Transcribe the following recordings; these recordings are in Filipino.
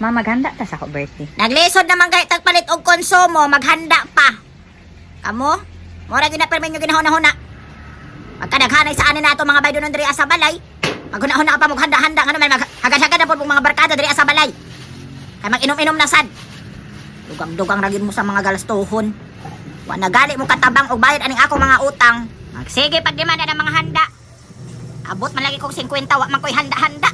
Ma, maghanda ta sa ako birthday. Naglisod naman kahit tagpalit og konsumo, maghanda pa. Amo? Mura gyud na permen yung ginahuna-huna. Magkadaghanay sa anin nato mga baydo nun diri sa balay. Maghuna-huna ka pa maghanda-handa nga naman maghagad-hagad na po mga barkada diri sa balay. Kay mag-inom-inom na sad. Dugang-dugang ragin mo sa mga galastuhon. Wa nagali mo katabang og bayad aning ako mga utang. Magsige pagdemanda ng mga handa. Abot man lagi kong 50 wa man ko'y handa-handa.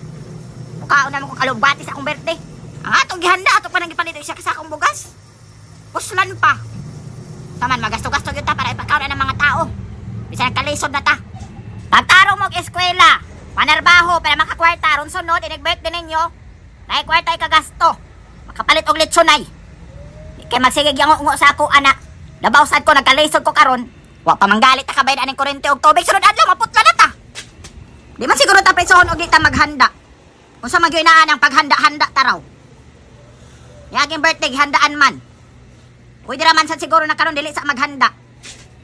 Mukhaon naman kong kalubati sa akong birthday. Ang atong gihanda, atong pa nang siya sa akong bugas. Puslan pa. Taman, magasto-gasto yun ta para ipakaon ng mga tao. Bisa nagkalisod na ta. Pagtarong mo eskwela, panarbaho para makakwarta, ron sunod, inig-birthday ninyo, na kwarta ay kagasto. Makapalit og lechonay. Kay magsigig yung ungo sa ako, anak. Labaw sad ko, nagkalisod ko karon. Wa pa manggalit ta kabayad aning kurente og tubig. Sunod adlaw, maputla na ta. Di man siguro ta presohon og di ta maghanda. Kung sa magyuinaan ang paghanda-handa taraw. Yaging birthday, handaan man. Pwede raman sa siguro na karon dili sa maghanda.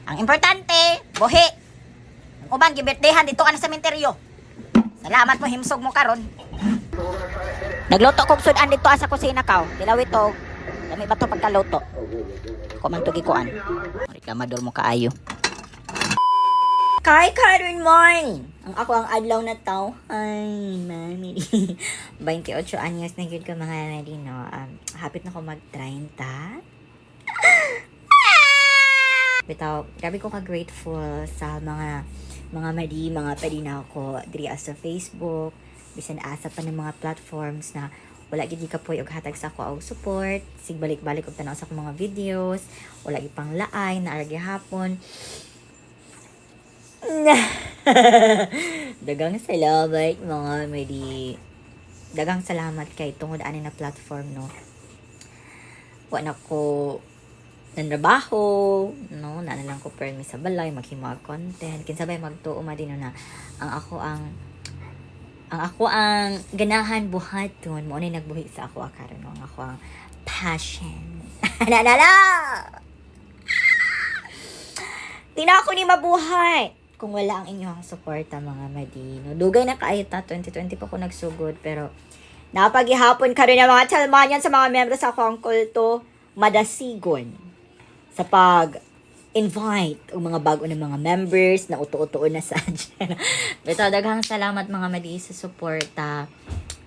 Ang importante, buhi. Ang uban, gibirthdayan dito ka na sa sementeryo. Salamat mo, himsog mo karon. Nagluto kong sudan dito sa kusina ka. Dilaw ito. Dami ba ito pagkaluto? Ako man ito gikuan. Reklamador mo kaayo. Kay Karen Moy! Ang ako ang adlaw na tao. Ay, mami. 28 anyos na yun ka mga nari, no? Um, hapit na ko mag-30. Bitaw, grabe ko ka-grateful sa mga mga madi, mga pwede na ako diri sa Facebook, bisan asa pa ng mga platforms na wala gid ka poy og hatag sa ako og support, sig balik-balik og tanaw sa akong mga videos, wala gid pang laay na hapon. Dagang salamat mga madi. Dagang salamat kay tungod ani na platform no. Wa na ko nanrabaho, no, na na lang ko permi sa balay, maghimag content, kinsabay magtuo ma din na ang ako ang ang ako ang ganahan buhaton mo ni nagbuhi sa ako karon no, ang ako ang passion. la la la. Di na ako ni mabuhay kung wala ang inyong suporta mga madino. Dugay na kaayo ta 2020 pa ko nagsugod pero napagihapon ka rin ng mga Chalmanian sa mga membro sa akong kulto madasigon sa pag invite o mga bago ng mga members na uto-utoon na sa agenda. Pero daghang salamat mga madi sa suporta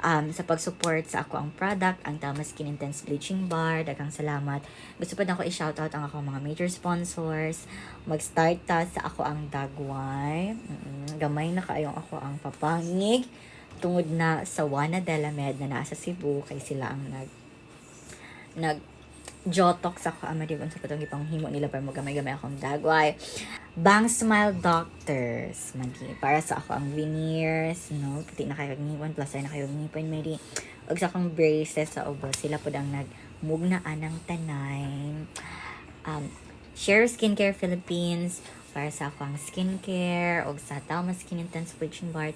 um, sa pag-support sa ako ang product, ang Tama Skin Intense Bleaching Bar. Daghang salamat. Gusto pa na ako i-shoutout ang ako mga major sponsors. Mag-start ta sa ako ang Dagway. Mm, gamay na kayong ako ang papangig. Tungod na sa Wana Delamed na nasa Cebu kay sila ang nag nag jotok sa ko amaribon sa patong ipang himo nila para magamay-gamay akong dagway. Bang Smile Doctors. Magi, para sa ako ang veneers, no? Puti na kayo ngipon, plus ay na kayo ngipon, madi. Og sa akong braces sa ubo, sila po ang nagmugnaan ng tanay. Um, Share Skincare Philippines, para sa ako ang skincare, og sa Tama Skin Intense Bleaching Bar,